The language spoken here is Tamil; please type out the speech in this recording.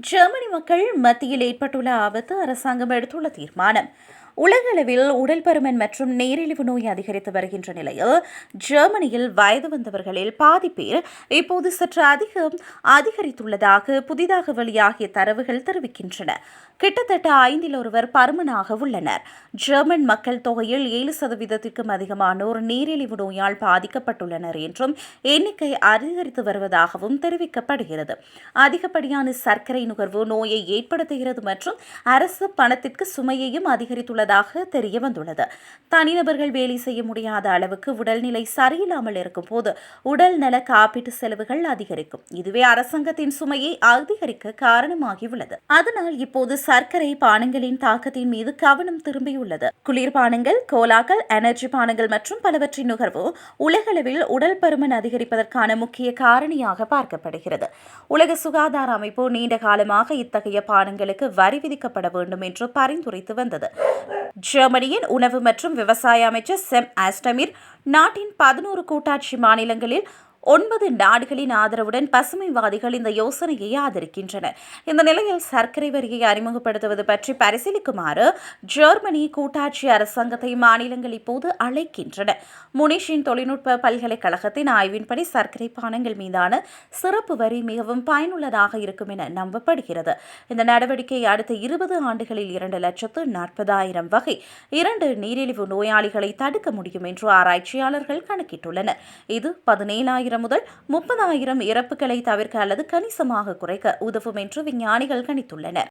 ஜெர்மனி மக்கள் மத்தியில் ஏற்பட்டுள்ள ஆபத்து அரசாங்கம் எடுத்துள்ள தீர்மானம். உலகளவில் உடல் பருமன் மற்றும் நீரிழிவு நோய் அதிகரித்து வருகின்ற நிலையில் ஜெர்மனியில் வயது வந்தவர்களில் பாதி பேர் இப்போது சற்று அதிகம் அதிகரித்துள்ளதாக புதிதாக வெளியாகிய தரவுகள் தெரிவிக்கின்றன. கிட்டத்தட்ட ஐந்தில் ஒருவர் பருமனாக உள்ளனர். ஜெர்மன் மக்கள் தொகையில் ஏழு சதவீதத்திற்கும் அதிகமானோர் நீரிழிவு நோயால் பாதிக்கப்பட்டுள்ளனர் என்றும் எண்ணிக்கை அதிகரித்து வருவதாகவும் தெரிவிக்கப்படுகிறது. அதிகப்படியான சர்க்கரை நுகர்வு நோயை ஏற்படுத்துகிறது மற்றும் அரசு பணத்திற்கு சுமையையும் அதிகரித்துள்ளதாக தெரிய வந்துள்ளது தனிநபர்கள் வேலை செய்ய முடியாத அளவுக்கு உடல்நிலை சரியில்லாமல் இருக்கும் போது உடல் நல காப்பீட்டு செலவுகள் அதிகரிக்கும். இதுவே அரசாங்கத்தின் சுமையை அதிகரிக்க காரணமாகியுள்ளது. அதனால் இப்போது சர்க்கரை பானங்களின் தாக்கத்தின் மீது கவனம் திரும்பியுள்ளது. குளிர்பானங்கள் கோலாக்கள் எனர்ஜி பானங்கள் மற்றும் பலவற்றின் நுகர்வு உலகளவில் உடல் பருமன் அதிகரிப்பதற்கான முக்கிய காரணியாக பார்க்கப்படுகிறது. உலக சுகாதார அமைப்பு நீண்ட காலமாக இத்தகைய பானங்களுக்கு வரி விதிக்கப்பட வேண்டும் என்று பரிந்துரைத்து வந்தது. ஜெர்மனியின் உணவு மற்றும் விவசாய அமைச்சர் செம் ஆஸ்டமிர் நாட்டின் பதினோரு கூட்டாட்சி மாநிலங்களில் ஒன்பது நாடுகளின் ஆதரவுடன் பசுமைவாதிகள் இந்த யோசனையை ஆதரிக்கின்றனர். இந்த நிலையில் சர்க்கரை வரியை அறிமுகப்படுத்துவது பற்றி பரிசீலிக்குமாறு ஜெர்மனி கூட்டாட்சி அரசாங்கத்தை மாநிலங்கள் இப்போது அழைக்கின்றன. முனிஷின் தொழில்நுட்ப பல்கலைக்கழகத்தின் ஆய்வின்படி சர்க்கரை பானங்கள் மீதான சிறப்பு வரி மிகவும் பயனுள்ளதாக இருக்கும் என நம்பப்படுகிறது. இந்த நடவடிக்கை அடுத்த இருபது ஆண்டுகளில் இரண்டு லட்சத்து நாற்பதாயிரம் வகை இரண்டு நீரிழிவு நோயாளிகளை தடுக்க முடியும் என்று ஆராய்ச்சியாளர்கள் கணக்கிட்டுள்ளனர். இது பதினேழாயிரம் முதல் முப்பதாயிரம் இறப்புகளை தவிர்க்க அல்லது கணிசமாக குறைக்க உதவும் என்று விஞ்ஞானிகள் கணித்துள்ளனர்.